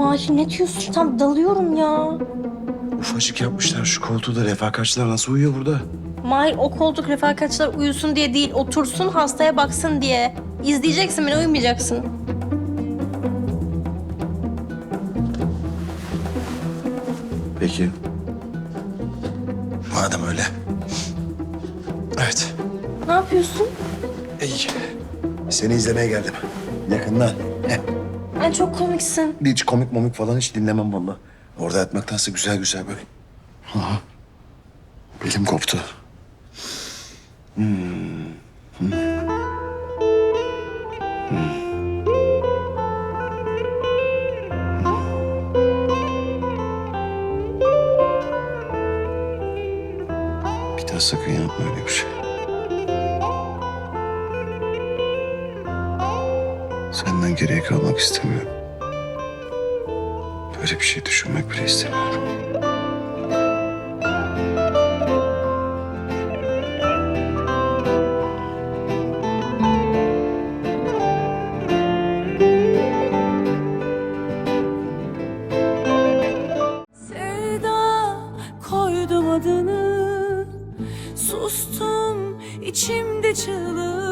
Mahir ne diyorsun? Tam dalıyorum ya. Ufacık yapmışlar şu koltuğu da refakatçiler nasıl uyuyor burada? Mahir o koltuk refakatçiler uyusun diye değil, otursun hastaya baksın diye. İzleyeceksin beni, uyumayacaksın. Peki. Madem öyle. Evet. Ne yapıyorsun? İyi. Seni izlemeye geldim. Yakından. Ay çok komiksin. Hiç komik momik falan hiç dinlemem valla. Orada yatmaktansa güzel güzel böyle. Aha. Belim koptu. Bir daha sakın yapma öyle bir şey. Senden geriye kalmak istemiyorum. Böyle bir şey düşünmek bile istemiyorum. Sevda koydum adını Sustum içimde çığlık